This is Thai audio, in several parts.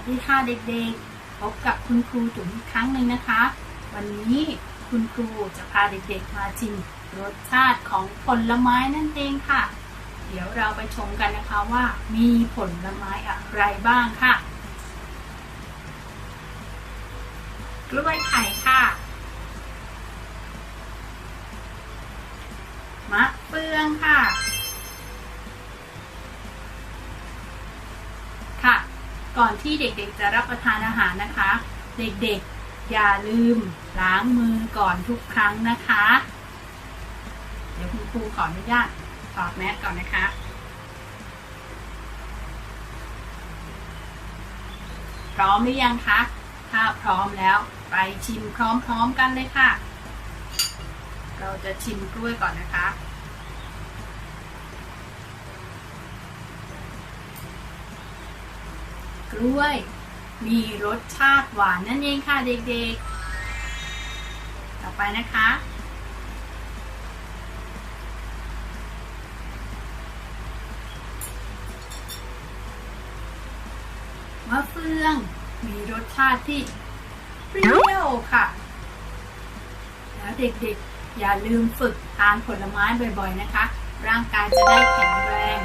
สดีค่ะเด็กๆ พบกับคุณครูจุ๋มอีกครั้งหนึ่งนะคะ วันนี้คุณครูจะพาเด็กๆมาชิมรสชาติของผลไม้นั่นเองค่ะ เดี๋ยวเราไปชมกันนะคะว่ามีผลไม้อะไรบ้างค่ะ กล้วยไข่ค่ะ มะเฟืองค่ะ ก่อนที่เด็กๆจะรับประทานอาหารนะคะ เด็กๆอย่าลืมล้างมือก่อนทุกครั้งนะคะ เดี๋ยวคุณครูขออนุญาตถอดแมสก่อนนะคะพร้อมหรือยังคะ ถ้าพร้อมแล้วไปชิมพร้อมๆกันเลยค่ะ เราจะชิมกล้วยก่อนนะคะ กล้วย มีรสชาติหวานนั่นเองค่ะเด็กๆ ต่อไปนะคะ มะเฟือง มีรสชาติที่เปรี้ยวค่ะ แล้วเด็กๆ อย่าลืมฝึกทานผลไม้บ่อยๆนะคะ ร่างกายจะได้แข็งแรง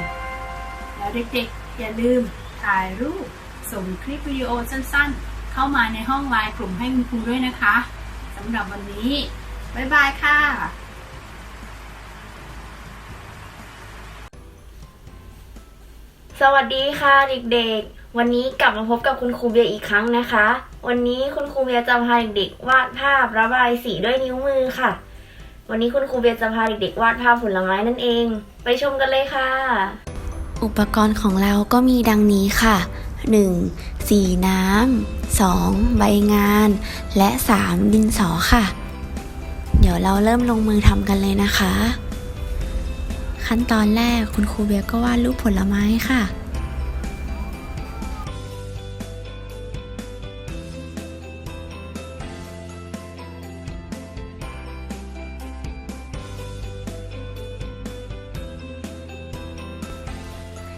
แล้วเด็กๆ อย่าลืมถ่ายรูป ส่งคลิปวิดีโอสั้นๆ เข้ามาในห้องไลน์กลุ่มให้คุณครูด้วยนะคะสำหรับวันนี้ บ๊ายบายค่ะ สวัสดีค่ะเด็กๆ วันนี้กลับมาพบกับคุณครูเบียร์อีกครั้งนะคะ วันนี้คุณครูเบียร์จะพาเด็กๆวาดภาพระบายสีด้วยนิ้วมือค่ะ วันนี้คุณครูเบียร์จะพาเด็กๆวาดภาพผลไม้นั่นเอง ไปชมกันเลยค่ะ อุปกรณ์ของเราก็มีดังนี้ค่ะ 1. สีน้ำ 2. ใบงาน และ 3. ดินสอค่ะ เดี๋ยวเราเริ่มลงมือทำกันเลยนะคะ ขั้นตอนแรกคุณครูเบียร์ก็วาดรูปผลไม้ค่ะ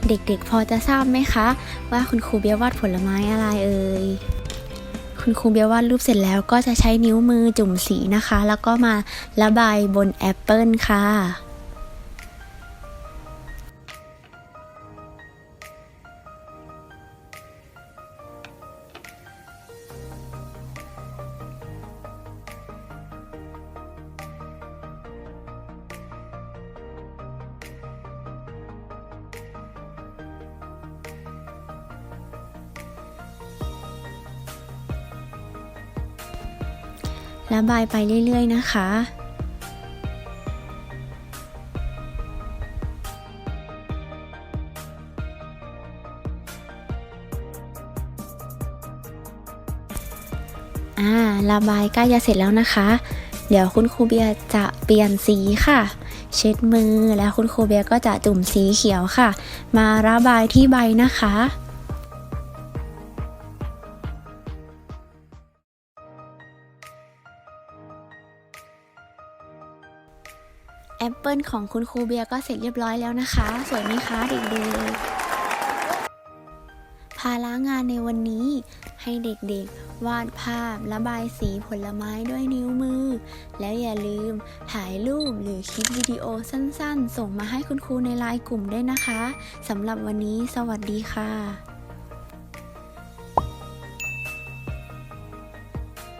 เด็กๆ พอจะทราบไหมคะ ว่าคุณครูเบียววาดผลไม้อะไรเอ่ยคุณครูเบียววาดรูปเสร็จแล้วก็จะใช้นิ้วมือจุ่มสีนะคะ แล้วก็มาระบายบนแอปเปิลค่ะ ระบายไปเรื่อยๆนะคะ อ่า ระบายใกล้จะเสร็จแล้วนะคะ เดี๋ยวคุณครูเบียจะเปลี่ยนสีค่ะ เช็ดมือแล้วคุณครูเบียก็จะจุ่มสีเขียวค่ะ มาระบายที่ใบนะคะ แอปเปิลของคุณครูเบียร์ก็เสร็จเรียบร้อยแล้วนะคะ สวยไหมคะเด็กๆ ภาระงานในวันนี้ให้เด็กๆ วาดภาพระบายสีผลไม้ด้วยนิ้วมือ แล้วอย่าลืมถ่ายรูปหรือคลิปวิดีโอสั้นๆ ส่งมาให้คุณครูในไลน์กลุ่มด้วยนะคะสำหรับวันนี้สวัสดีค่ะ